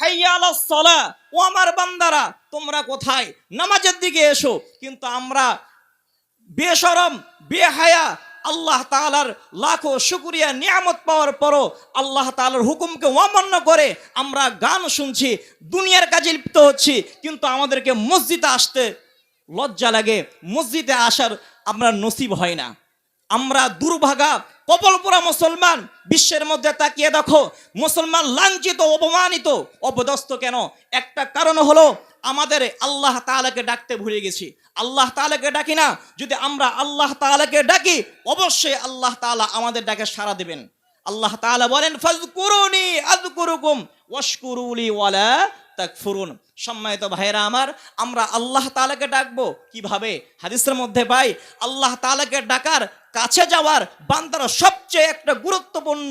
হাইয়া আলাস সালাহ ও আমার বান্দারা, তোমরা কোথায়? নামাজের দিকে এসো। কিন্তু আমরা বেশরম, বেহায়া, আল্লাহ তাআলার লাখো শুকরিয়া, নিয়ামত পাওয়ার পরও আল্লাহ তাআলার হুকুমকে অমান্য করে আমরা গান শুনছি, দুনিয়ার কাজে লিপ্ত হচ্ছি। কিন্তু আমাদেরকে মসজিদে আসতে লজ্জা লাগে। মসজিদে আসার আমরা নসিব হয় না। আমরা দুর্ভাগা কপলপুরা মুসলমান, বিশ্বের মধ্যে তাকিয়ে দেখো, মুসলমান লাঞ্ছিত, অপমানিত, অপদস্থ কেন? একটা কারণ হলো, আমাদের আল্লাহ তাআলাকে ডাকতে ভুলে গেছি। আল্লাহ তাআলাকে ডাকি না, যদি আমরা আল্লাহ তাআলাকে ডাকি, অবশ্যই আল্লাহ তাআলা আমাদের ডাকে সাড়া দেবেন। আল্লাহ তাআলা বলেন ফাজকুরুনি আযকুরুকুম ওয়াশকুরুলি ওয়ালা তাকফুরুন। সম্মানিত ভাইরা আমার, আমরা আল্লাহ তাআলাকে ডাকবো। কীভাবে? হাদিসের মধ্যে পাই, আল্লাহ তাআলাকে ডাকার, কাছে যাওয়ার বান্দার সবচেয়ে একটা গুরুত্বপূর্ণ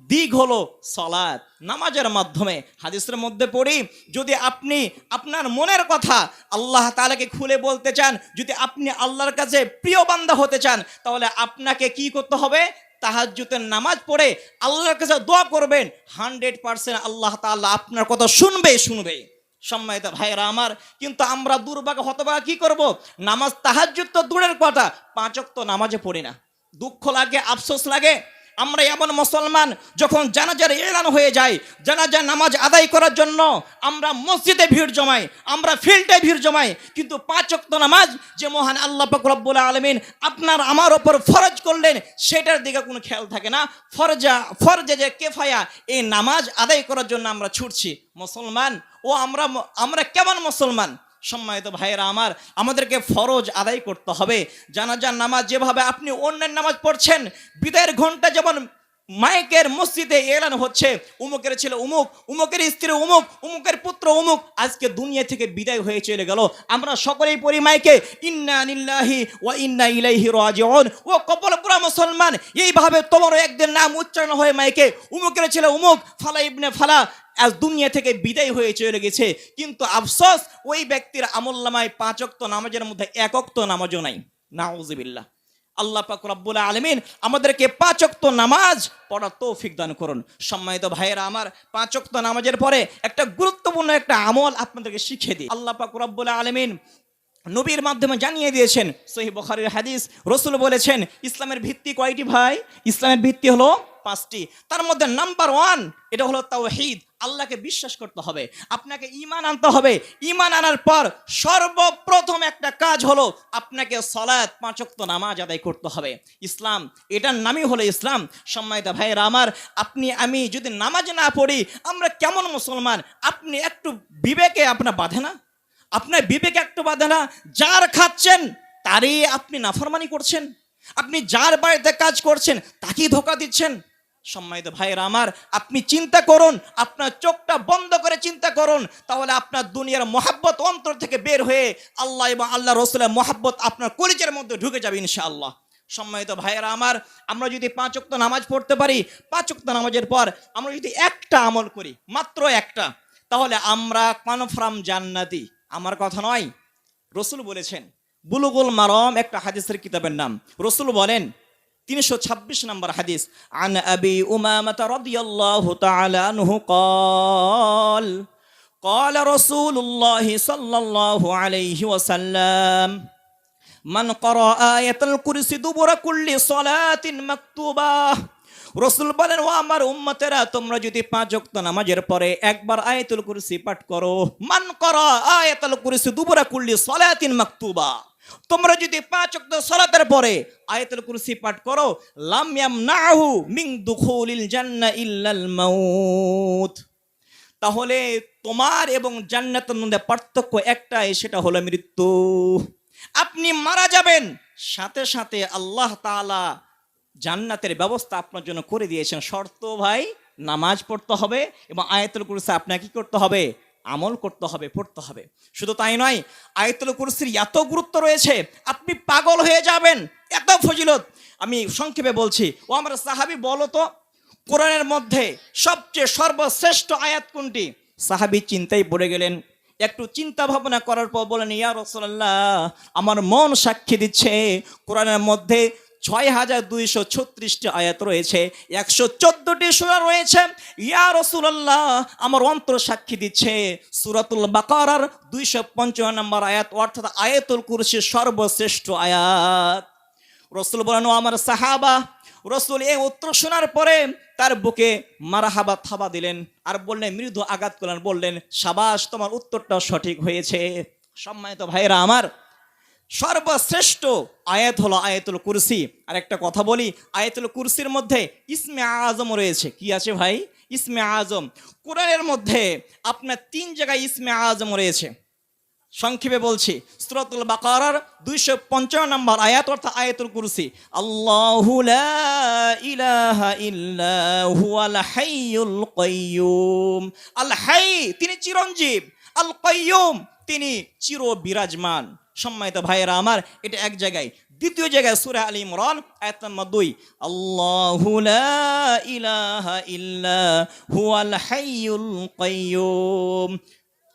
দিক হলো সলাৎ নামাজের মাধ্যমে। হাদিসের মধ্যে পড়ি, যদি আপনি আপনার মনের কথা আল্লাহ তাআলাকে খুলে বলতে চান, যদি আপনি আল্লাহর কাছে প্রিয় বান্দা হতে চান, তাহলে আপনাকে কি করতে হবে? তাহাজ্জুতের নামাজ পড়ে আল্লাহর কাছে দোয়া করবেন, হান্ড্রেড পার্সেন্ট আল্লাহ তাল্লাহ আপনার কথা শুনবে শুনবে। সম্মানিত ভাইরা আমার, কিন্তু আমরা দুর্ভাগ্য হতভাগা কি করব? নামাজ তাহাজুত তো দূরের কথা পাঁচক তো নামাজে পড়ি না। দুঃখ লাগে, আফসোস লাগে আমরা এমন মুসলমান যখন জানাজার এলান হয়ে যায়, জানাজার নামাজ আদায় করার জন্য আমরা মসজিদে ভিড় জমাই, আমরা ফিল্ডে ভিড় জমাই, কিন্তু পাঁচ ওয়াক্ত নামাজ যে মহান আল্লাহ রব্বুল আলমিন আপনার আমার ওপর ফরজ করলেন, সেটার দিকে কোনো খেয়াল থাকে না। ফরজা, ফরজে যে কেফায়া, এই নামাজ আদায় করার জন্য আমরা ছুটছি। মুসলমান, ও আমরা আমরা কেমন মুসলমান? সম্মানিত ভাইয়েরা আমার, আমাদেরকে ফরজ আদায় করতে হবে। জানাজার নামাজ যেভাবে আপনি অন্যের নামাজ পড়ছেন, বিদায়ের ঘণ্টা যেমন মাইকের মসজিদে এলান হচ্ছে। উমুকের ছেলে উমুক, উমুকের স্ত্রী উমুক, উমুকের পুত্র উমুক। আজকে দুনিয়া থেকে বিদায় হয়ে চলে গেল। আমরা সকলেই পড়ি মাইকে ইন্না নিল্লাহি ওয়া ইন্না ইলাইহি রাজিউন। ও কপলপুরা মুসলমান, এইভাবে তোমারও একদিন নাম উচ্চারণ হয়ে মাইকে উমুকের ছেলে উমুক, ফালা ইবনে ফালা, আজ দুনিয়া থেকে বিদায় হয়ে চলে গেছে। কিন্তু আফসোস, ওই ব্যক্তির আমল্লামায় পাঁচ অক্ত নামাজের মধ্যে এক অক্ত নামাজও নাই। নাউজিবিল্লাহ। আল্লাহ পাক রব্বুল আলমিন আমাদেরকে পাঁচক্ত নামাজ পড়া তৌফিক দান করুন। সম্মানিত ভাইয়েরা আমার পাঁচক্ত নামাজের পরে একটা গুরুত্বপূর্ণ একটা আমল আপনাদেরকে শিখিয়ে দিই। আল্লাহ পাক রব্বুল আলমিন নবীর মাধ্যমে জানিয়ে দিয়েছেন সহি বখারির হাদিস, রসুল বলেছেন, ইসলামের ভিত্তি কয়টি ভাই? ইসলামের ভিত্তি হলো পাঁচটি। তার মধ্যে নাম্বার ওয়ান এটা হলো তাওহীদ। আল্লাহকে বিশ্বাস করতে হবে। আপনাকে ইমান আনতে হবে। ইমান আনার পর সর্বপ্রথম একটা কাজ হলো আপনাকে সলাৎ পাঁচক্ত নামাজ আদায় করতে হবে। ইসলাম, এটার নামই হলো ইসলাম। সম্মানিত ভাইয়েরা আমার, আপনি, আমি যদি নামাজ না পড়ি, আমরা কেমন মুসলমান? আপনি একটু বিবেকে আপনার বাঁধে না? আপনার বিবেক একটু বাঁধে না? যার খাচ্ছেন, তারই আপনি নাফরমানি করছেন। আপনি যার বাড়িতে কাজ করছেন, তাকেই ধোকা দিচ্ছেন। সম্মানিত ভাইয়েরা আমার, আপনি চিন্তা করুন, আপনার চোখটা বন্ধ করে চিন্তা করুন, তাহলে আপনার দুনিয়ার মহাব্বত অন্তর থেকে বের হয়ে আল্লাহ এবং আল্লাহ রসুলের মহাব্বত আপনার কলিজের মধ্যে ঢুকে যাবে ইনশাআল্লাহ। সম্মানিত ভাইয়েরা আমার, আমরা যদি পাঁচ ওয়াক্ত নামাজ পড়তে পারি, পাঁচ ওয়াক্ত নামাজের পর আমরা যদি একটা আমল করি, মাত্র একটা, তাহলে আমরা কনফার্ম জান্নাতি। আমার কথা নয়। রসুল বলেছেন, বুলুগুল মারম একটা হাদিসের কিতাবের নাম। রসুল বলেন তিনশো ছাব্বিশ নম্বর হাদিস আন আবি উমামাতা রাদিয়াল্লাহু তাআলা আনহু قال قال رسول الله صلى الله عليه وسلم من قرأ آية الكرسي دبر كل صلاة مكتوبة রসুল বলেন ও আমার উম্মতেরা তোমরা যদি পাঁচ ওয়াক্ত নামাজের পরে একবার আয়াতুল কুরসি পাঠ করো মান করো আয়াতুল কুরসি দুবরা কুল্লি সলাতিন মাকতুবা তোমরা যদি পাঁচ ওয়াক্ত সালাতের পরে আয়াতুল কুরসি পাঠ করো, লাম ইয়ামনাহু মিন দুখুলিল জান্না ইল্লাল মাউত। তাহলে তোমার এবং জান্নাতের মধ্যে পার্থক্য একটাই, সেটা হলো মৃত্যু। আপনি মারা যাবেন, সাথে সাথে আল্লাহ তাআলা জান্নাতের ব্যবস্থা আপনার জন্য করে দিয়েছেন। শর্ত ভাই, নামাজ পড়তে হবে এবং আয়াতুল কুরসি আপনাকে কি করতে হবে? আমল করতে হবে, পড়তে হবে। শুধু তাই নয়, আয়াতুল কুরসির এত গুরুত্ব রয়েছে, আপনি পাগল হয়ে যাবেন। এত ফজিলত। আমি সংক্ষেপে বলছি, ও আমার সাহাবি বলো তো, কোরআনের মধ্যে সবচেয়ে সর্বশ্রেষ্ঠ আয়াত কোনটি? সাহাবি চিন্তায় পড়ে গেলেন। একটু চিন্তা ভাবনা করার পর বলেন, ইয়া রসল্লাহ আমার মন সাক্ষী দিচ্ছে, কোরআনের মধ্যে ছয় হাজার দুইশো ছত্রিশটি আয়াত রয়েছে, একশো চোদ্দটি সুরা রয়েছে। ইয়া রসুল্লাহ আমার অন্তর সাক্ষী দিচ্ছে, সুরাতুল বাকারার দুইশো পঞ্চান্ন নম্বর আয়াত, অর্থাৎ আয়াতুল কুরসির সর্বশ্রেষ্ঠ আয়াত। রসুল বলেন আমার সাহাবা, রসুল এই উত্তর শোনার পরে তার বুকে মারাহাবা থাবা দিলেন আর বললেন, মৃদু আঘাত করলেন, বললেন, সাবাস, তোমার উত্তরটা সঠিক হয়েছে। সম্মানিত ভাইরা আমার সর্বশ্রেষ্ঠ আয়াত হলো আয়াতুল কুরসি। আর একটা কথা বলি, আয়াতুল কুরসির মধ্যে ইসমে আজম রয়েছে। কি আছে ভাই? ইসমে আজম। কোরআনের মধ্যে আপনার তিন জায়গায় ইসমে আজম রয়েছে। সংক্ষেপে বলছি, সুরাতুল বাকারার দুইশো পঞ্চান্ন নম্বর আয়াত অর্থাৎ আয়াতুল কুরসি। আল্লাহু আল তিনি চিরঞ্জীব। আল কাইয়ুম, তিনি চির বিরাজমান সম্মানিত ভাইয়েরা আমার, এটা এক জায়গায়। দ্বিতীয় জায়গায় সুরা আলী ইমরান, আয়াত নম্বর দুই। আল্লাহু লা ইলাহা ইল্লা হুয়াল হাইয়ুল কাইয়ুম।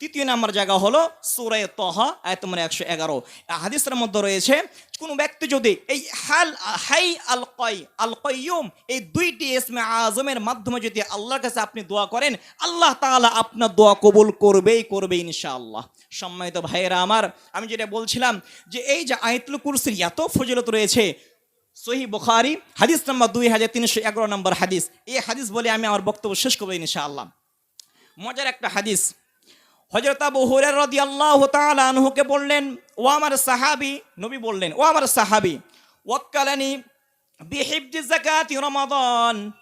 তৃতীয় নাম্বার জায়গা হলো সুরে তহা আয় মানে একশো এগারো। হাদিসের মধ্যে রয়েছে, কোনো ব্যক্তি যদি এই হাল, হাই আল কয় আল কয়ুম এই দুইটি ইসমে আজমের মাধ্যমে যদি আল্লাহর কাছে আপনি দোয়া করেন, আল্লাহ তাআলা আপনার দোয়া কবুল করবেই করবে ইনশাআল্লাহ। সম্মানিত ভাইয়েরা আমার, আমি যেটা বলছিলাম যে এই যে আয়তুল কুরসির এত ফজিলত রয়েছে, সহি বুখারি, হাদিস নাম্বার দুই হাজার তিনশো এগারো নম্বর হাদিস। এই হাদিস বলে আমি আমার বক্তব্য শেষ করব ইনশাআল্লাহ। মজার একটা হাদিস হজরত আবু হুরায়রা রাদিয়াল্লাহু তাআলা আনহুকে বললেন, ও আমার সাহাবী। নবী বললেন, ও আমার সাহাবী। ওয়াক্কালানি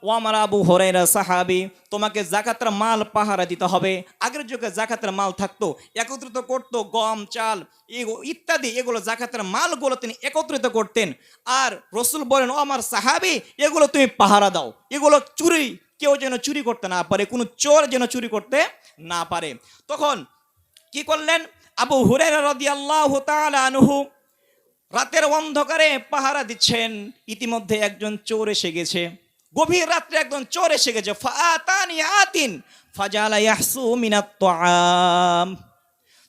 ও আবু সাহাবী, তোমাকে মাল পাহারা দিতে হবে। আগের যুগে মাল থাকতো, একত্রিত করতো, গম, চাল ইত্যাদি, এগুলো মালগুলো তিনি একত্রিত করতেন। আর রসুল বলেন, ও আমার সাহাবি, এগুলো তুমি পাহারা দাও। এগুলো চুরি কেউ যেন চুরি করতে না পারে, কোনো চোর যেন চুরি করতে না পারে। তখন কি করলেন? আবু হুরেরা রাদিয়াল্লাহু তাআলা আনহু রাতের অন্ধকারে পাহারা দিচ্ছেন। ইতিমধ্যে একজন চোর এসে গেছে। গভীর রাত্রে একজন চোর এসে গেছে। মিনাত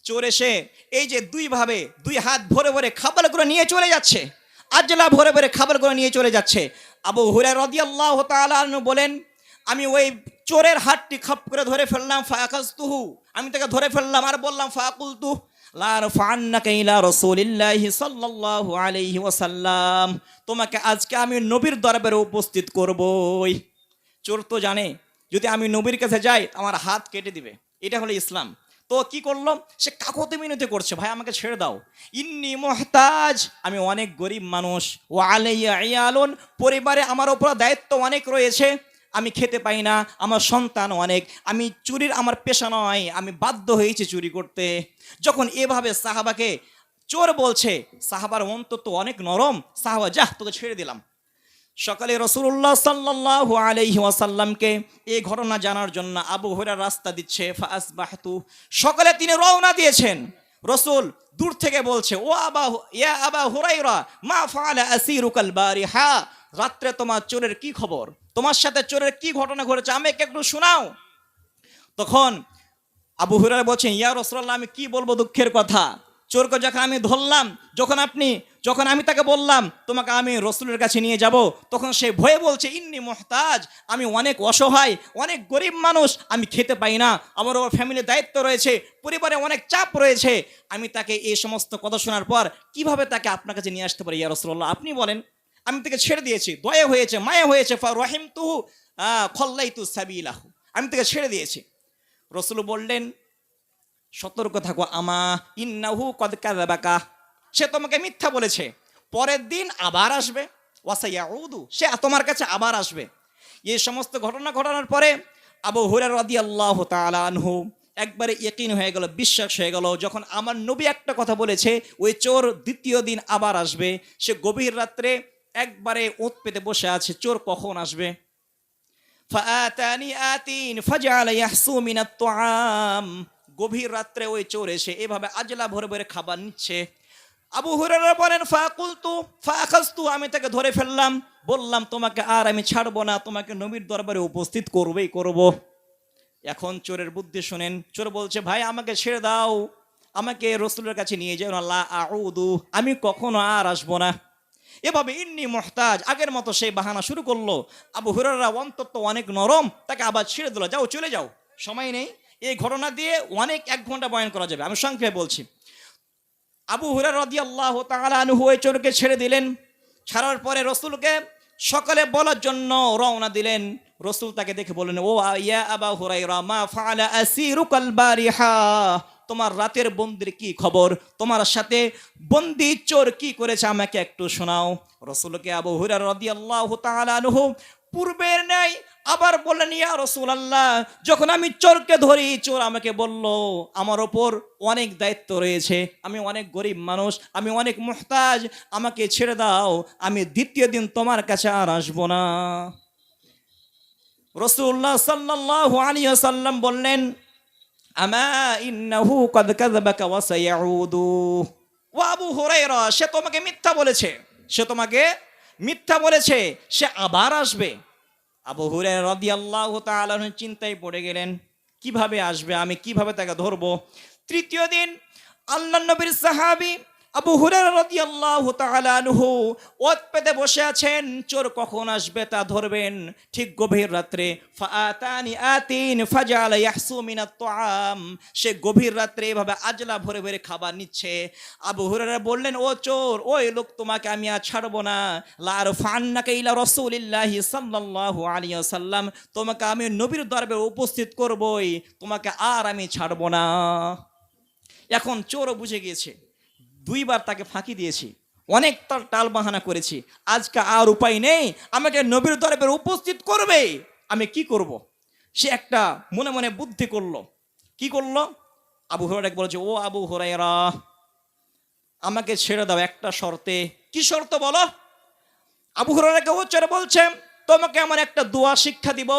চোর এসে এই যে দুই ভাবে, দুই হাত ভরে ভরে খাবারগুলো নিয়ে চলে যাচ্ছে, আজলা ভরে ভরে খাবারগুলো নিয়ে চলে যাচ্ছে। আবু হুরে রদিয়াল্লাহ তালু বলেন আমি ওই চোরের হাতটি খাপ করে ধরে ফেললাম ফায়াকাজ তুহু আমি তাকে ধরে ফেললাম আর বললাম ফাকুল তু লার ফান্নাকে ইলা রসুলিল্লাহি সাল্লাল্লাহু আলাইহি ওয়াসাল্লাম, তোমাকে আজকে আমি নবীর দরবারে উপস্থিত করবই। চোর তো জানে, যদি আমি নবীর কাছে যাই, আমার হাত কেটে দিবে। এটা হলো ইসলাম। তো কি করল? সে কাকতে মিনতি করছে, ভাই, আমাকে ছেড়ে দাও। ইন্নি মোহতাজ, আমি অনেক গরিব মানুষ। ও আলাইয়া ইয়ালুন, পরিবারে আমার ওপর দায়িত্ব অনেক রয়েছে। আমি খেতে পাই না, আমার সন্তান অনেক, আমি চুরির, আমার পেশা নয়, আমি বাধ্য হয়েছি চুরি করতে। যখন এভাবে সাহাবাকে চোর বলছে, সাহাবার অন্তর তো অনেক নরম, সাহাবা, যাহ, তোকে ছেড়ে দিলাম। সকালে রসুল্লাহ সাল্লাহ আলহি ওয়াসাল্লামকে এই ঘটনা জানার জন্য আবু হইরা রাস্তা দিচ্ছে ফাস বাহতু সকালে তিনি রওনা দিয়েছেন। রসুল দূর থেকে বলছে, ও আবা ইয়া আবা হুরাইরা, মা ফাআলা আসিরুকাল বারিহা? রাত্রে তোমার চোরের কি খবর? তোমার সাথে চোরের কি ঘটনা ঘটেছে? আমাকে একটু শোনাও। তখন আবু হুরাই বলছেন ইয়া রসুল্লাহ আমি কি বলব দুঃখের কথা? চোরকে যখন আমি ধরলাম, যখন আপনি যখন আমি তাকে বললাম, তোমাকে আমি রসুলের কাছে নিয়ে যাব, তখন সে ভয়ে বলছে, ইন্নি মোহতাজ, আমি অনেক অসহায়, অনেক গরিব মানুষ, আমি খেতে পাই না, আমার ওর ফ্যামিলির দায়িত্ব রয়েছে, পরিবারে অনেক চাপ রয়েছে। আমি তাকে এই সমস্ত কথা শোনার পর কীভাবে তাকে আপনার কাছে নিয়ে আসতে পারি, ইয়া রসুল্লাহ আপনি বলেন। আমি তাকে ছেড়ে দিয়েছি, দয়া হয়েছে, মায়া হয়েছে, ফা রহিম তুহু খল্লাই তু সাবিলাহু। আমি তাকে ছেড়ে দিয়েছি। রসুল বললেন, সতর্ক থাকো, আমা, ইন্নাহু কদ কাযাবাকা। সে তোমাকে মিথ্যা বলেছে। পরের দিন আবার আসবে। ওয়াসাইয়াউদু, সে তোমার কাছে আবার আসবে। এই সমস্ত ঘটনা ঘটানোর পরে আবু হুরার রাদিয়াল্লাহু তাআলা আনহু একবারে ইয়কিন হয়ে গেল, বিশ্বাস হয়ে গেল, যখন আমার নবী একটা কথা বলেছে, ওই চোর দ্বিতীয় দিন আবার আসবে। সে গভীর রাত্রে একবারে ওত পেতে বসে আছে, চোর কখন আসবে? গভীর রাত্রে ওই চোর এসে এভাবে আজলা ভরে ভরে খাবার নিচ্ছে। আবু হুরারা বলেন, ফাকুলতু, ফাখাজতু আমি তাকে ধরে ফেললাম। বললাম, তোমাকে আর আমি ছাড়বো না, তোমাকে নবীর দরবারে উপস্থিত করবেই করব। এখন চোরের বুদ্ধি শোনেন, চোর বলছে, ভাই, আমাকে ছেড়ে দাও, আমাকে রসুলের কাছে নিয়ে যাও আল্লাহ আউদু, আমি কখনো আর আসব না। এভাবে ইন্নি মোহতাজ, আগের মতো সেই বাহানা শুরু করল। আবু হুরারা অন্তত অনেক নরম, তাকে আবার ছেড়ে দিল, যাও, চলে যাও, সময় নেই। এই ঘটনা দিয়ে অনেক এক ঘণ্টা বয়ান করা যাবে। আমি সংক্ষেপে বলছি আবু হুরার রদি আল্লাহ তালানহু ওই চোরকে ছেড়ে দিলেন। ছাড়ার পরে রসুলকে সকালে বলার জন্য রওনা দিলেন। রসুল তাকে দেখে বললেন, ও ইয়া আবা হুরাইরা মা বারিহা? তোমার রাতের বন্দির কি খবর? তোমার সাথে বন্দি চোর কি করেছে আমাকে একটু শোনাও। রসুলকে আবু হুরার রদি আল্লাহ তালানহু পূর্বের ন্যায় আবার বললেন, ইয়া রসুল আল্লাহ যখন আমি চোরকে ধরি, চোর আমাকে বলল, আমার ওপর অনেক দায়িত্ব রয়েছে, আমি অনেক গরিব মানুষ, আমি অনেক মোহতাজ, আমাকে ছেড়ে দাও, আমি দ্বিতীয় দিন তোমার কাছে আর আসব না। রসুল্লাহ সাল্লাহ আলী সাল্লাম বললেন কদ সে তোমাকে মিথ্যা বলেছে, সে তোমাকে মিথ্যা বলেছে, সে আবার আসবে। আবু হুরে রদি আল্লাহ তালন চিন্তায় পড়ে গেলেন, কীভাবে আসবে? আমি কীভাবে তাকে ধরবো? তৃতীয় দিন আল্লাহ নবীর সাহাবী আবু আনহু ওত পেতে বসে আছেন, চোর কখন আসবে তা ধরবেন। ঠিক গভীর রাত্রে সে গভীর রাত্রে এভাবে আজলা ভরে ভরে খাবার নিচ্ছে। আবু হুরায়রা বললেন, ও চোর, ওই লোক তোমাকে আমি আর ছাড়বো না। লার ফান্নাকে ইলা রাসূলিল্লাহি সাল্লাল্লাহু আলাইহি সাল্লাম তোমাকে আমি নবীর দরবারে উপস্থিত করবই। তোমাকে আর আমি ছাড়বো না। এখন চোরও বুঝে গিয়েছে। দুইবার তাকে ফাঁকি দিয়েছি। অনেক তার টাল বাহানা করেছি। আজকে আর উপায় নেই। আমাকে নবীর দরবারে উপস্থিত করবে। আমি কি করব। সে একটা মনে মনে বুদ্ধি করল। কি করল? আবু হরাইরা বলেছে, ও আবু হরাইরা আমাকে ছেড়ে দাও একটা শর্তে। কি শর্ত বলো? আবু হরাইরাকে উচ্চারে বলছে, তোমাকে আমার একটা দোয়া শিক্ষা দিব।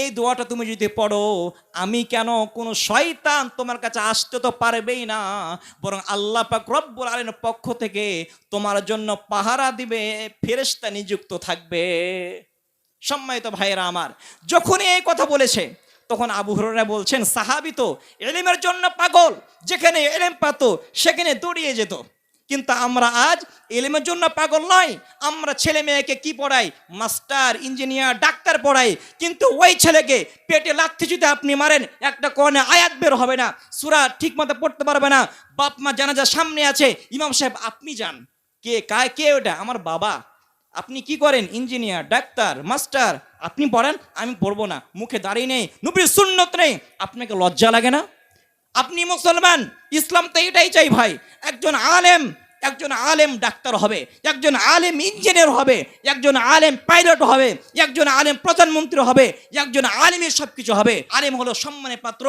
এই দোয়াটা তুমি যদি পড়ো, আমি কেন কোনো শয়তান তোমার কাছে আসতে তো পারবেই না, বরং আল্লাহ পাক রব্বুল আলামিনের পক্ষ থেকে তোমার জন্য পাহারা দিবে, ফেরেশতা নিযুক্ত থাকবে। সম্মানিত ভাইয়েরা আমার, যখনই এই কথা বলেছে, তখন আবু হরারা বলছেন, সাহাবি তো এলিমের জন্য পাগল, যেখানে এলেম পাত, সেখানে দৌড়িয়ে যেত। কিন্তু আমরা আজ এলেমের জন্য পাগল নয়। আমরা ছেলে মেয়েকে কি পড়াই? মাস্টার, ইঞ্জিনিয়ার, ডাক্তার পড়াই। কিন্তু ওই ছেলেকে পেটে লাথি যদি আপনি মারেন, একটা কনে আয়াত বের হবে না, সুরা ঠিক মতো পড়তে পারবে না। বাপ মা জানাজা সামনে আছে, ইমাম সাহেব, আপনি যান। কে কায়, কে ওটা? আমার বাবা। আপনি কি করেন? ইঞ্জিনিয়ার, ডাক্তার, মাস্টার, আপনি পড়েন, আমি পড়ব না। মুখে দাঁড়িয়ে নেই, নবীর সুন্নত নেই। আপনাকে লজ্জা লাগে না? আপনি মুসলমান, ইসলাম তো এটাই চাই ভাই, একজন আলেম একজন আলেম ডাক্তার হবে, একজন আলেম ইঞ্জিনিয়ার হবে, একজন আলেম পাইলট হবে, একজন আলেম প্রধানমন্ত্রী হবে, একজন আলেমের সব কিছু হবে। আলেম হলো সম্মানের পাত্র।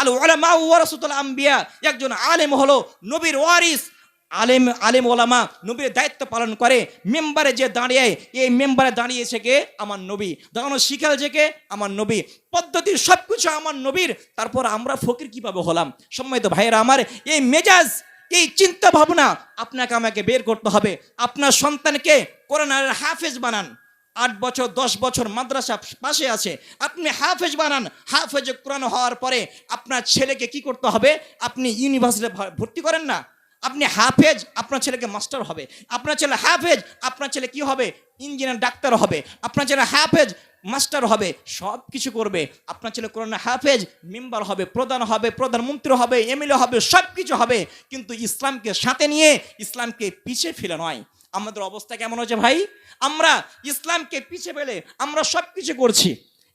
আলু মা ওয়ারাসুতুল আম্বিয়া, একজন আলেম হলো নবীর ওয়ারিস। আলেম আলেম ওলামা নবীর দায়িত্ব পালন করে। মেম্বারে যে দাঁড়িয়ে, এই মেম্বারে দাঁড়িয়েছে কে? আমার নবী। দাঁড়ানো শিখাল যে কে? আমার নবী। পদ্ধতির সব কিছু আমার নবীর। তারপর আমরা ফকির কীভাবে হলাম? সম্মানিত ভাইয়েরা আমার, এই মেজাজ, এই চিন্তা ভাবনা আপনাকে আমাকে বের করতে হবে। আপনার সন্তানকে কোরআনের হাফেজ বানান। আট বছর, দশ বছর মাদ্রাসা পাশে আছে। আপনি হাফেজ বানান। হাফেজ কোরআন হওয়ার পরে আপনার ছেলেকে কি করতে হবে? আপনি ইউনিভার্সিটিতে ভর্তি করেন না? আপনি হাফেজ, আপনার ছেলেকে মাস্টার হবে। আপনার ছেলে হাফেজ, আপনার ছেলে কি হবে? ইঞ্জিনিয়ার, ডাক্তার হবে। আপনার ছেলে হাফেজ, মাস্টার হবে। সব কিছু করবে। আপনার ছেলে কোরআন হাফেজ, মেম্বার হবে, প্রধান হবে, প্রধানমন্ত্রী হবে, এমএলএ হবে, সব কিছু হবে। কিন্তু ইসলামকে সাথে নিয়ে ইসলামকে পিছিয়ে ফেলে নয়। আমাদের অবস্থা কেমন হচ্ছে ভাই? আমরা ইসলামকে পিছিয়ে ফেলে আমরা সব কিছু করছি।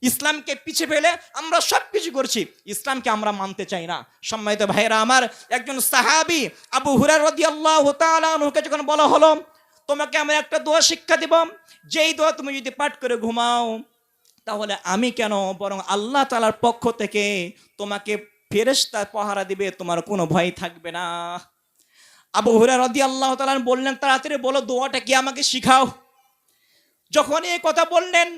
ইসলামকে পিছে ফেলে আমরা সব কিছু করছি। ইসলামকে আমরা মানতে চাই না। সম্মানিত ভাইয়েরা আমার একজন সাহাবি আবু হুরার আল্লাহ যখন বলা হলো, তোমাকে আমরা একটা দোয়া শিক্ষা দিব, যেই দোয়া তুমি যদি পাঠ করে ঘুমাও, তাহলে আমি কেন, বরং আল্লাহ তালার পক্ষ থেকে তোমাকে ফেরেস্তা পাহারা দিবে, তোমার কোনো ভয় থাকবে না। আবু হুরার রদি আল্লাহ তালান বললেন, তাড়াতাড়ি বলো, দোয়াটা কি আমাকে শিখাও? যখন এই কথা বললেন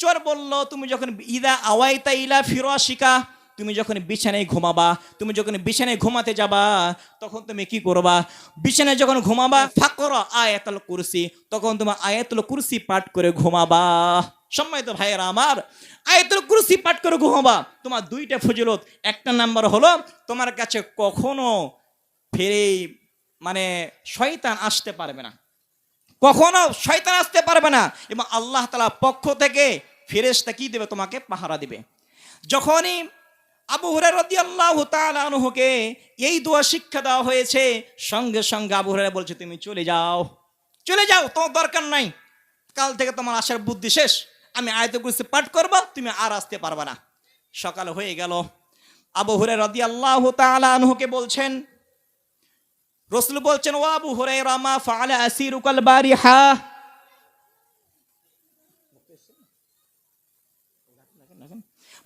চোর বলল, তুমি যখন ইদা আওয়াইতা ইলা ফিরাশিকা, তুমি যখন বিছানায় ঘুমাবা, তুমি যখন বিছানায় ঘুমাতে যাবা, তখন তুমি কি করবা? বিছানায় যখন ঘুমাবা, ফাকর আয়াতুল কুরসি, তখন তোমার আয়াতুল কুরসি পাঠ করে ঘুমাবা। সম্মানিত ভাইয়েরা আমার, আয়াতুল কুরসি পাঠ করে ঘুমাবা। তোমার দুইটা ফজিলত। একটা নাম্বার হলো, তোমার কাছে কখনো ফেরে মানে শয়তান আসতে পারবে না। কখনো শয়তান আসতে পারবে না। এবং আল্লাহ তালা পক্ষ থেকে ফেরেশতা কি দেবে? তোমাকে পাহারা দিবে। যখনই আবু আল্লাহ তালুকে এই দোয়া শিক্ষা দেওয়া হয়েছে, সঙ্গে সঙ্গে আবু হুরাই বলছে, তুমি চলে যাও। চলে যাও, তোমার দরকার নাই। কাল থেকে তোমার আসার বুদ্ধি শেষ। আমি আয়ত কুরসি পাঠ করব, তুমি আর আসতে পারবে না। সকাল হয়ে গেল। আবু হুরাই রদি আল্লাহ তালুকে বলছেন, রসুল বলছেন, ও আবু হুরাই রামা ফালা আসিরুকাল বারিহা।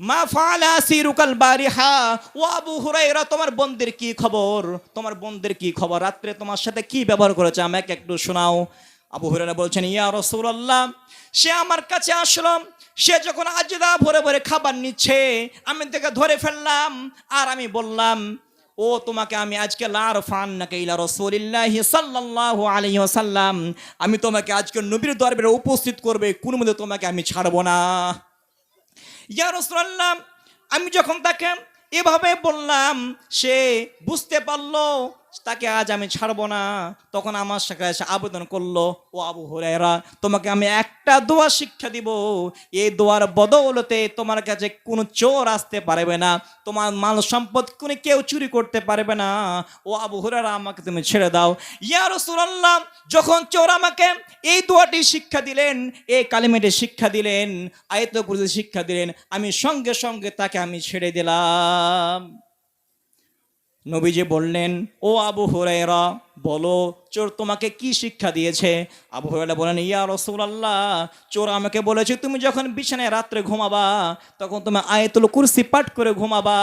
মা ফালা সিরুকাল বারিহা। ও আবু হুরাইরা তোমার বন্দের কি খবর? তোমার বন্দের কি খবর? রাত্রে তোমার সাথে কি ব্যবহার করেছে? আমাকে একটু শোনাও। আবু হুরাইরা বলছেন, ইয়া রাসূলুল্লাহ, সে আমার কাছে আসলো। সে যখন আজদা ভরে ভরে খাবার নিচ্ছে, আমি তাকে ধরে ফেললাম আর আমি বললাম, ও, তোমাকে আমি আজকে লার ফান নাকে ইলা রসুলিল্লাহি সাল্লাল্লাহু আলাইহি ওয়াসাল্লাম, আমি তোমাকে আজকে নবীর দরবারে উপস্থিত করবে, কোনো মধ্যে তোমাকে আমি ছাড়বো না। ইয়া আমি যখন তাকে এভাবে বললাম সে বুঝতে পারল তাকে আজ আমি ছাড়বো না। তখন আমার সাথে এসে আবেদন করল, ও আবু হুরায়রা, তোমাকে আমি একটা দোয়া শিক্ষা দিব। এই দোয়ার বদৌলতে তোমার কাছে কোনো চোর আসতে পারবে না। তোমার মাল সম্পদ কোনো কেউ চুরি করতে পারবে না। ও আবু হুরায়রা, আমাকে তুমি ছেড়ে দাও। ইয়া রসুল্লাহ যখন চোর আমাকে এই দোয়াটি শিক্ষা দিলেন, এই কালিমেটি শিক্ষা দিলেন আয়ত শিক্ষা দিলেন, আমি সঙ্গে সঙ্গে তাকে আমি ছেড়ে দিলাম। নবীজি বললেন, ও আবু হুরাইরা বলো, চোর তোমাকে কি শিক্ষা দিয়েছে? আবু হুরাইরা বলেন ইয়া রসুলাল্লাহ, চোর আমাকে বলেছে, তুমি যখন বিছানায় রাত্রে ঘুমাবা, তখন তুমি আয়তুল কুরসি পাঠ করে ঘুমাবা।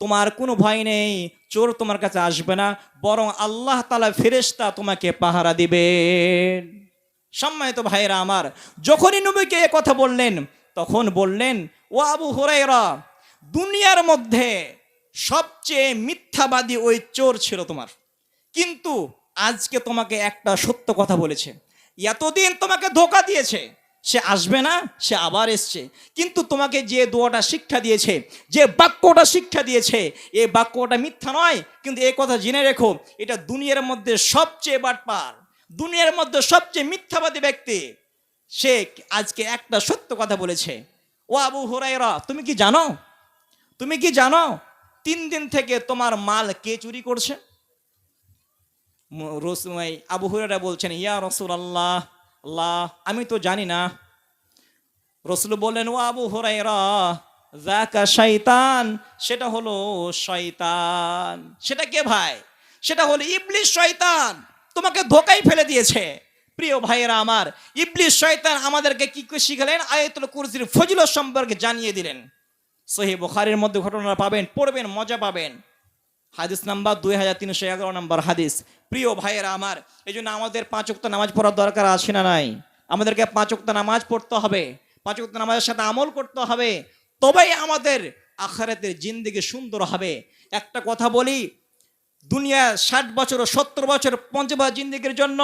তোমার কোনো ভয় নেই, চোর তোমার কাছে আসবে না, বরং আল্লাহ তালা ফেরেশতা তোমাকে পাহারা দিবেন। সম্মানিত ভাইয়েরা আমার, যখনই নবীকে এ কথা বললেন, তখন বললেন, ও আবু হুরাইরা দুনিয়ার মধ্যে সবচেয়ে মিথ্যাবাদী ওই চোর ছিল তোমার। কিন্তু আজকে তোমাকে একটা সত্য কথা বলেছে। এতদিন তোমাকে ধোকা দিয়েছে। সে আসবে না, সে আবার এসছে। কিন্তু তোমাকে যে দোয়াটা শিক্ষা দিয়েছে, যে বাক্যটা শিক্ষা দিয়েছে এই বাক্যটা মিথ্যা নয়, কিন্তু এই কথা জেনে রেখো, এটা দুনিয়ার মধ্যে সবচেয়ে বাটপার। দুনিয়ার মধ্যে সবচেয়ে মিথ্যাবাদী ব্যক্তি, সে আজকে একটা সত্য কথা বলেছে। ও আবু হুরাইরা তুমি কি জানো? তুমি কি জানো? তিন দিন থেকে তোমার মাল কে চুরি করছে? আবু হুরাইরা বলছেন, ইয়া রসুল আল্লাহ আমি তো জানি না। রসুল বললেন, ও আবু হুরাইরা জাকা সেটা হলো শয়তান। সেটা কে ভাই? সেটা হলো ইবলিশ শয়তান, তোমাকে ধোকাই ফেলে দিয়েছে। প্রিয় ভাইয়েরা আমার ইবলিশ শয়তান আমাদেরকে কি করে শিখালেন? আয়াতুল কুরসির ফজিলত সম্পর্কে জানিয়ে দিলেন। সহি বোখারের মধ্যে ঘটনা পাবেন, পড়বেন, মজা পাবেন। হাদিস নাম্বার দুই হাজার তিনশো এগারো নম্বর হাদিস। প্রিয় ভাইয়েরা আমার এই জন্য আমাদের পাঁচ ওয়াক্ত নামাজ পড়ার দরকার আছে না নাই? আমাদেরকে পাঁচ ওয়াক্ত নামাজ পড়তে হবে, পাঁচ ওয়াক্ত নামাজের সাথে আমল করতে হবে, তবেই আমাদের আখারাতের জিন্দিগি সুন্দর হবে। একটা কথা বলি দুনিয়া ষাট বছর সত্তর বছর পঞ্চাশ জিন্দিগির জন্য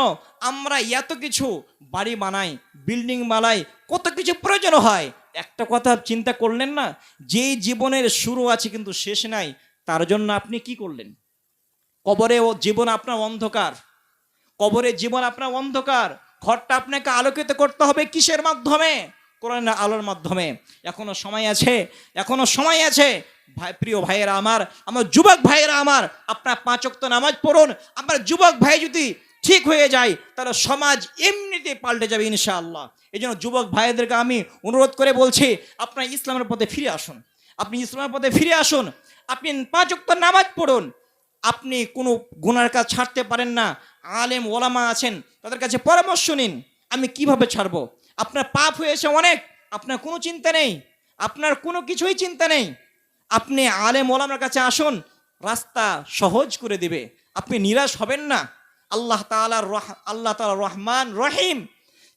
আমরা এত কিছু বাড়ি বানাই, বিল্ডিং বানাই, কত কিছু প্রয়োজন হয়। একটা কথা চিন্তা করলেন না? যেই জীবনের শুরু আছে কিন্তু শেষ নাই, তার জন্য আপনি কি করলেন? কবরে ও জীবন আপনার অন্ধকার। কবরে জীবন আপনার অন্ধকার। ঘরটা আপনাকে আলোকিত করতে হবে কিসের মাধ্যমে? কোরআনের আলোর মাধ্যমে। এখনও সময় আছে, এখনও সময় আছে। ভাই, প্রিয় ভাইয়েরা আমার আমার যুবক ভাইয়েরা আমার, আপনার পাঁচ ওয়াক্ত নামাজ পড়ুন। আমার যুবক ভাই যদি ঠিক হয়ে যায়, তাহলে সমাজ এমনিতে পাল্টে যাবে ইনশাআল্লাহ। এই জন্য যুবক ভাইদেরকে আমি অনুরোধ করে বলছি, আপনার ইসলামের পথে ফিরে আসুন। আপনি ইসলামের পথে ফিরে আসুন, আপনি পাঁচ ওয়াক্ত নামাজ পড়ুন। আপনি কোনো গুনার কাজ ছাড়তে পারেন না, আলেম, ওলামা আছেন, তাদের কাছে পরামর্শ নিন, আমি কীভাবে ছাড়বো? আপনার পাপ হয়েছে অনেক, আপনার কোনো চিন্তা নেই, আপনার কোনো কিছুই চিন্তা নেই। আপনি আলেম, ওলামার কাছে আসুন, রাস্তা সহজ করে দিবে। আপনি নিরাশ হবেন না। আল্লাহ তাআলার রহ, আল্লাহ তাআলা রহমান রহিম।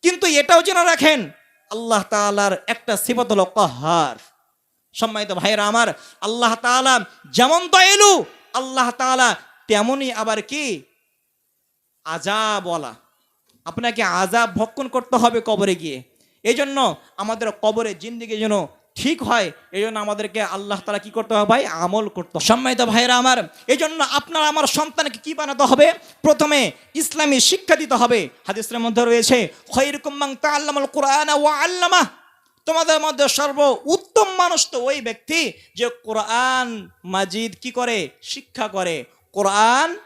কিন্তু এটাও জেনে রাখেন, আল্লাহ তাআলার একটা সিবত হলো কাহার। সম্মানিত ভাইয়েরা আমার, আল্লাহ তাআলা যেমন দয়ালু, আল্লাহ তাআলা তেমনই আবার কি? আজাবওয়ালা আপনাকে আজাব ভক্ষণ করতে হবে কবরে গিয়ে। এই জন্য আমাদের কবরে জিন্দিগি যেন ঠিক হয় এই জন্য আমাদেরকে আল্লাহ তালা কি করতে হবে ভাই? আমল করতে হবে। সম্মানিত ভাইরা আমার এই জন্য আপনার আমার সন্তানকে কি বানাতে হবে? প্রথমে ইসলামী শিক্ষা দিতে হবে। হাদিসের মধ্যে রয়েছে তা কোরআন আল্লামা। তোমাদের মধ্যে সর্ব উত্তম মানুষ তো ওই ব্যক্তি যে কোরআন মাজিদ কি করে? শিক্ষা করে। কোরআন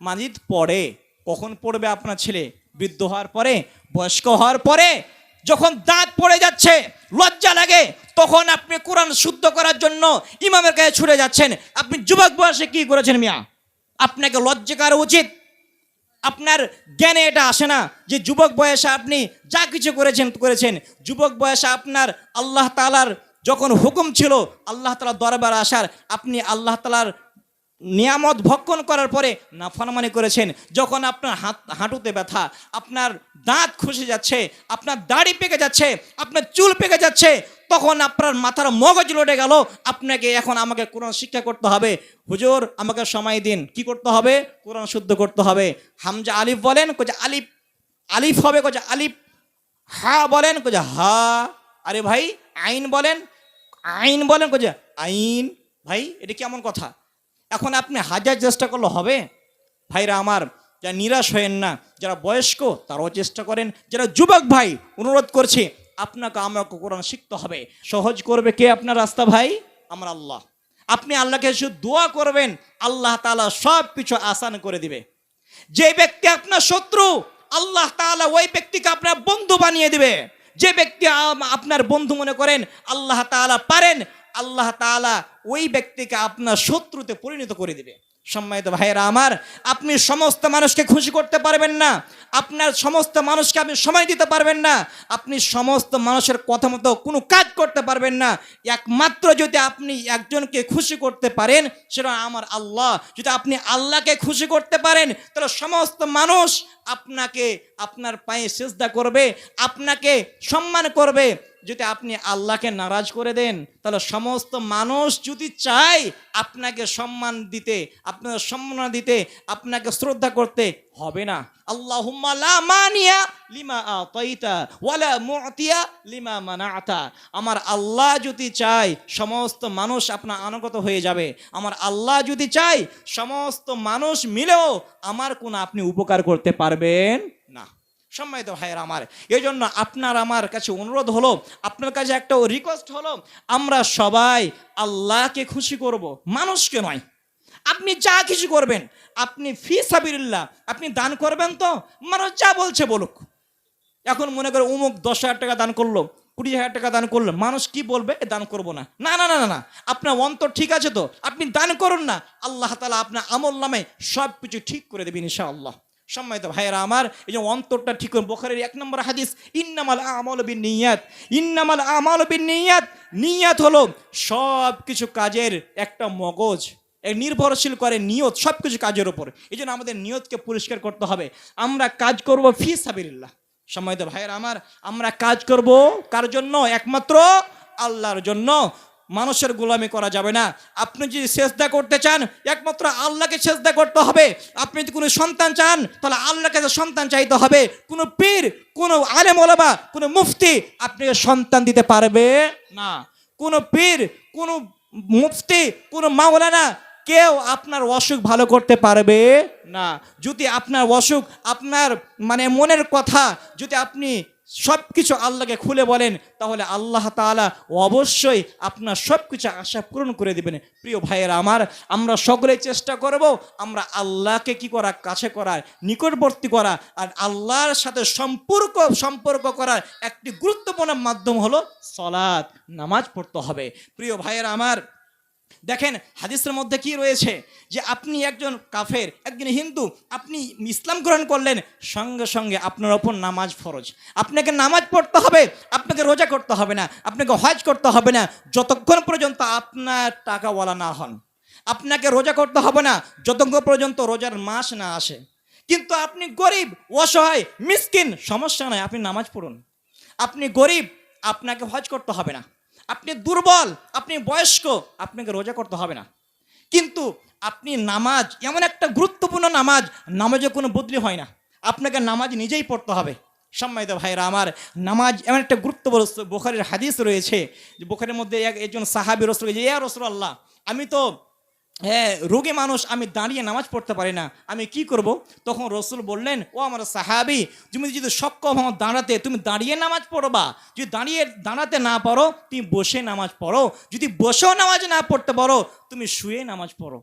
মাজিদ পড়ে। কখন পড়বে আপনার ছেলে? বৃদ্ধ হওয়ার পরে, বয়স্ক হওয়ার পরে, যখন দাঁত পড়ে যাচ্ছে, লজ্জা লাগে তখন আপনি কোরআন শুদ্ধ করার জন্য ইমামের কাছে ছুটে যাচ্ছেন। আপনি যুবক বয়সে কি করেছেন মিয়া? আপনাকে লজ্জা করা উচিত। আপনার জ্ঞানে এটা আসে না যে যুবক বয়সে আপনি যা কিছু করেছেন করেছেন। যুবক বয়সে আপনার আল্লাহ তালার যখন হুকুম ছিল, আল্লাহ তালার দরবার আসার, আপনি আল্লাহ তালার নিয়ামত ভক্ষণ করার পরে নাফরমানি করেছেন। যখন আপনার হাত, হাঁটুতে ব্যথা, আপনার দাঁত খসে যাচ্ছে, আপনার দাড়ি পেকে যাচ্ছে, আপনার চুল পেকে যাচ্ছে, তখন আপনার মাথার মগজ লড়ে গেল। আপনাকে এখন আমাকে কোরআন শিক্ষা করতে হবে। হুজুর, আমাকে সময় দিন। কি করতে হবে? কোরআন শুদ্ধ করতে হবে। হামজা আলিফ বলেন কোজা আলিফ আলিফ হবে কোজা আলিফ, হা বলেন কোজা হা। আরে ভাই, আইন বলেন আইন বলেন কোজা আইন। ভাই, এটা কেমন কথা? এখন আপনি হাজার চেষ্টা করলে হবে। ভাইরা আমার যা নিরাশ হয়েন না, যারা বয়স্ক, তারাও চেষ্টা করেন। যারা যুবক ভাই, অনুরোধ করছি, আপনাকে, আমাকে কোরআন শিখতে হবে। সহজ করবে কে আপনার রাস্তা ভাই? আমার আল্লাহ। আপনি আল্লাহকে শুধু দোয়া করবেন, আল্লাহ তাআলা সব কিছু আসান করে দিবে। যে ব্যক্তি আপনার শত্রু, আল্লাহ তাআলা ওই ব্যক্তিকে আপনার বন্ধু বানিয়ে দিবে। যে ব্যক্তি আপনার বন্ধু মনে করেন, আল্লাহ তাআলা পারেন আল্লাহ তাআলা ওই ব্যক্তিকে আপনার শত্রুতে পরিণত করে দিবে। সম্মানিত ভাইয়েরা আমার, আপনি সমস্ত মানুষকে খুশি করতে পারবেন না। আপনার সমস্ত মানুষকে আপনি সময় দিতে পারবেন না। আপনি সমস্ত মানুষের কথা মতো কোনো কাজ করতে পারবেন না। একমাত্র যদি আপনি একজনকে খুশি করতে পারেন, সেটা আমার আল্লাহ। যদি আপনি আল্লাহকে খুশি করতে পারেন, তাহলে সমস্ত মানুষ আপনাকে আপনার পায়ে সেজদা করবে, আপনাকে সম্মান করবে। যদি আপনি আল্লাহকে নারাজ করে দেন, তাহলে সমস্ত মানুষ যদি চায় আপনাকে সম্মান দিতে আপনাকে সম্মান দিতে, আপনাকে শ্রদ্ধা করতে, হবে না। আল্লাহুম্মা মানিয়া লিমা লিমা মানাআতা আমার আল্লাহ যদি চায় সমস্ত মানুষ আপনার আনুগত হয়ে যাবে। আমার আল্লাহ যদি চায় সমস্ত মানুষ মিলেও আমার কোনো আপনি উপকার করতে পারবেন না। সম্মানিত ভাইয়ের আমার এই জন্য আপনার আমার কাছে অনুরোধ হলো, আপনার কাছে একটা রিকোয়েস্ট হলো, আমরা সবাই আল্লাহকে খুশি করব, মানুষকে নয়। আপনি যা কিছু করবেন, আপনি ফি সাবিল্লাহ আপনি দান করবেন তো, মানুষ যা বলছে বলুক। এখন মনে করে উমুক দশ হাজার টাকা দান করল, কুড়ি হাজার টাকা দান করল, মানুষ কি বলবে? দান করব না। না না না না না, আপনার অন্তর ঠিক আছে তো, আপনি দান করুন না, আল্লাহ তালা আপনার আমল নামে সব কিছু ঠিক করে দেবেন ইনশাআল্লাহ। সম্মানিত ভাইয়েরা আমার, এই যে অন্তরটা ঠিক করুন, বোখারের এক নম্বর হাদিস, ইন্নামাল আমল বিন নিয়াত ইন্নামাল আমল বিন নিয়াত নিয়াত হলো সব কিছু কাজের একটা মগজ নির্ভরশীল করে নিয়ত সব কিছু কাজের ওপর এই জন্য আমাদের নিয়তকে পরিষ্কার করতে হবে। আমরা কাজ করব ফি সাবিল্লাহ সম্মানিত ভাইয়েরা আমার, আমরা কাজ করব কার জন্য? একমাত্র আল্লাহর জন্য। মানুষের গোলামি করা যাবে না। আপনি যদি চেষ্টা করতে চান, একমাত্র আল্লাহকে চেষ্টা করতে হবে। আপনি যদি কোনো সন্তান চান, তাহলে আল্লাহর কাছে সন্তান চাইতে হবে, কোনো পীর, কোনো আলেম ওলামা, কোনো মুফতি আপনাকে সন্তান দিতে পারবে না। কোনো পীর, কোনো মুফতি, কোনো মাওলানা কেউ আপনার অসুখ ভালো করতে পারবে না। যদি আপনার অসুখ, আপনার মানে মনের কথা, যদি আপনি সব কিছু আল্লাহকে খুলে বলেন, তাহলে আল্লাহ তাআলা অবশ্যই আপনার সব কিছু আশা পূরণ করে দেবেন। প্রিয় ভাইয়েরা আমার, আমরা সকলেই চেষ্টা করব আমরা আল্লাহকে কি করা, কাছে করার নিকটবর্তী করা, আর আল্লাহর সাথে সম্পর্ক সম্পর্ক করার একটি গুরুত্বপূর্ণ মাধ্যম হলো সলাৎ নামাজ পড়তে হবে। প্রিয় ভাইয়েরা আমার দেখেন হাদিসের মধ্যে কি রয়েছে যে আপনি একজন কাফের, একজন হিন্দু, আপনি ইসলাম গ্রহণ করলেন, সঙ্গে সঙ্গে আপনার ওপর নামাজ ফরজ। আপনাকে নামাজ পড়তে হবে, আপনাকে রোজা করতে হবে না, আপনাকে হজ করতে হবে না, যতক্ষণ পর্যন্ত আপনার টাকাওয়ালা না হন। আপনাকে রোজা করতে হবে না, যতক্ষণ পর্যন্ত রোজার মাস না আসে। কিন্তু আপনি গরিব, অসহায়, মিসকিন, সমস্যা নয় আপনি নামাজ পড়ুন। আপনি গরিব, আপনাকে হজ করতে হবে না। আপনি দুর্বল, আপনি বয়স্ক, আপনাকে রোজা করতে হবে না। কিন্তু আপনি নামাজ, এমন একটা গুরুত্বপূর্ণ নামাজ, নামাজে কোনো বদলি হয় না। আপনাকে নামাজ নিজেই পড়তে হবে। সম্মানিত ভাইরা আমার নামাজ এমন একটা গুরুত্বপূর্ণ বোখারের হাদিস রয়েছে, যে বোখারের মধ্যে এক একজন সাহাবি রসুল ইয়া রসুল আল্লাহ আমি তো হ্যাঁ রোগী মানুষ, আমি দাঁড়িয়ে নামাজ পড়তে পারি না। আমি কি করব? তখন রসুল বললেন, ও আমার সাহাবি, তুমি যদি সক্ষম হও দাঁড়াতে, তুমি দাঁড়িয়ে নামাজ পড়বা। যদি দাঁড়িয়ে দাঁড়াতে না পারো, তুমি বসে নামাজ পড়ো। যদি বসেও নামাজ না পড়তে পারো, তুমি শুয়ে নামাজ পড়ো।